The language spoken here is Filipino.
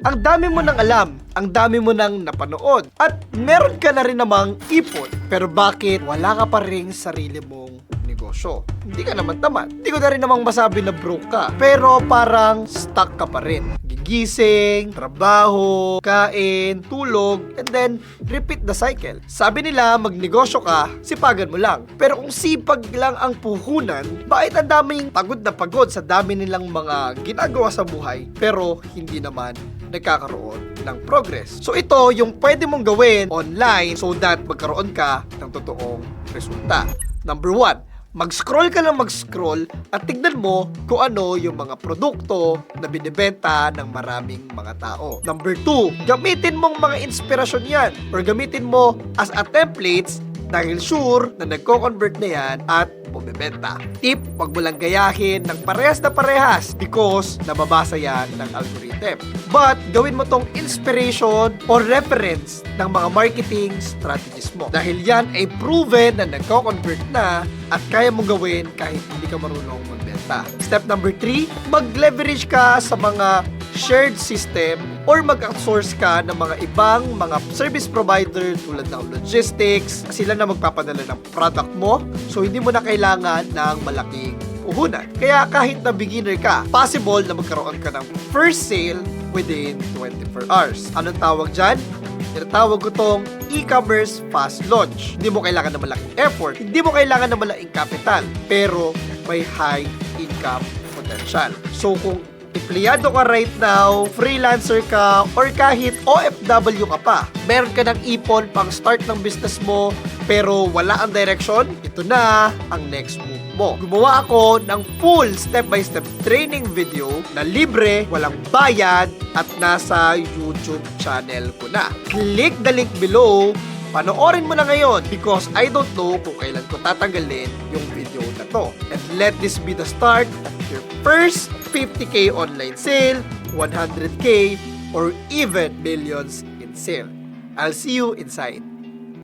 ang dami mo nang alam, ang dami mo nang napanood, at meron ka na rin namang ipon. Pero bakit wala ka pa rin sarili mong negosyo? Hindi ka naman tamad. Hindi ko na rin namang masabi na broke ka. Pero parang stuck ka pa rin. Gigising, trabaho, kain, tulog, and then repeat the cycle. Sabi nila, magnegosyo ka, sipagan mo lang. Pero kung sipag lang ang puhunan, bakit ang daming pagod na pagod sa dami nilang mga ginagawa sa buhay, pero hindi naman nagkakaroon ng progress. So ito yung pwede mong gawin online so that magkaroon ka ng totoong resulta. Number one, mag-scroll ka lang mag-scroll at tignan mo kung ano yung mga produkto na binibenta ng maraming mga tao. Number two, gamitin mong mga inspirasyon yan or gamitin mo as a templates dahil sure na nagko-convert na yan at bumibenta. Tip, wag mo lang gayahin ng parehas na parehas because nababasa yan ng algorithm. But, gawin mo tong inspiration or reference ng mga marketing strategies mo. Dahil yan ay proven na nagko-convert na at kaya mong gawin kahit hindi ka marunong magbenta. Step number 3, mag-leverage ka sa mga shared system or mag-outsource ka ng mga ibang mga service provider tulad ng logistics, sila na magpapadala ng product mo. So, hindi mo na kailangan ng malaking puhunan. Kaya kahit na beginner ka, possible na magkaroon ka ng first sale within 24 hours. Anong tawag dyan? Tinatawag ko tong e-commerce fast launch. Hindi mo kailangan ng malaking effort, hindi mo kailangan ng malaking capital, pero may high income potential. So kung empleyado ka right now, freelancer ka, or kahit OFW ka pa, meron ka ng ipon pang start ng business mo, pero wala ang direction, ito na ang next move mo. Gumawa ako ng full step-by-step training video na libre, walang bayad, at nasa YouTube channel ko na. Click the link below Panoorin mo na ngayon because I don't know kung kailan ko tatanggalin yung video na to. And let this be the start of your first 50k online sale, 100k, or even millions in sale. I'll see you inside.